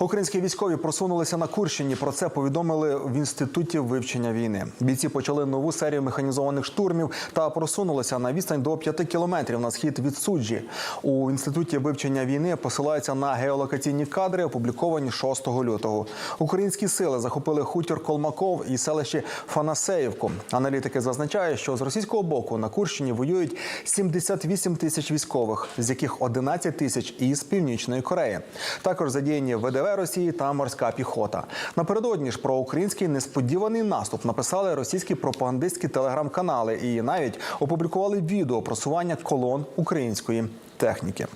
Українські військові просунулися на Курщині. Про це повідомили в інституті вивчення війни. Бійці почали нову серію механізованих штурмів та просунулися на відстань до 5 кілометрів на схід від суджі. У інституті вивчення війни посилаються на геолокаційні кадри, опубліковані 6 лютого. Українські сили захопили хутір Колмаков і селище Фанасеївку. Аналітики зазначають, що з російського боку на Курщині воюють 78 тисяч військових, з яких 11 тисяч із північної Кореї. Також задіяні ВДВ Росії та морська піхота. Напередодні ж про український несподіваний наступ написали російські пропагандистські телеграм-канали і навіть опублікували відео просування колон української техніки.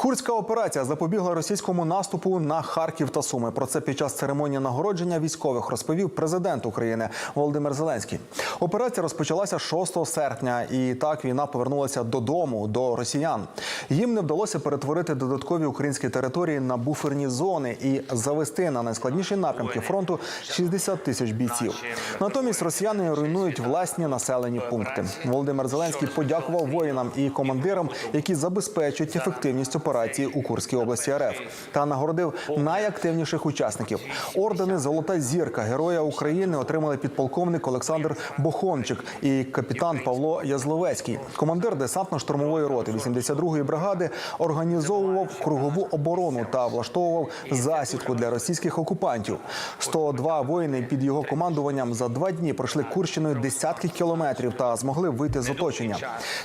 Курська операція запобігла російському наступу на Харків та Суми. Про це під час церемонії нагородження військових розповів президент України Володимир Зеленський. Операція розпочалася 6 серпня, і так війна повернулася додому до росіян. Їм не вдалося перетворити додаткові українські території на буферні зони і завести на найскладніші напрямки фронту 60 тисяч бійців. Натомість росіяни руйнують власні населені пункти. Володимир Зеленський подякував воїнам і командирам, які забезпечують ефективність операції у Курській області РФ та нагородив найактивніших учасників. Ордени Золота зірка Героя України отримали підполковник Олександр Бохончик і капітан Павло Язловецький. Командир десантно-штурмової роти 82-ї бригади організовував кругову оборону та влаштовував засідку для російських окупантів. 102 воїни під його командуванням за два дні пройшли Курщиною десятки кілометрів та змогли вийти з оточення.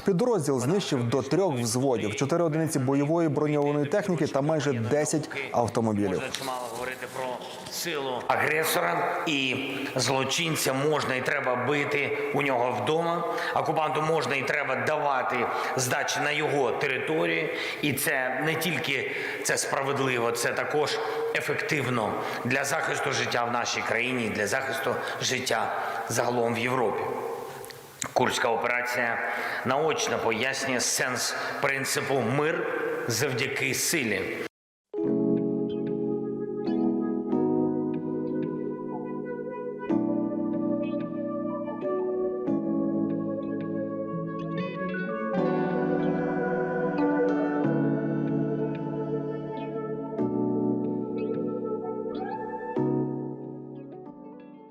Підрозділ знищив до трьох взводів, чотири одиниці бойової броньованої техніки та майже 10 автомобілів. Чимало говорити про силу агресора і злочинця можна і треба бити у нього вдома. Окупанту можна і треба давати здачі на його території. І це не тільки це справедливо, це також ефективно для захисту життя в нашій країні, для захисту життя загалом в Європі. Курська операція наочно пояснює сенс принципу мир завдяки силі.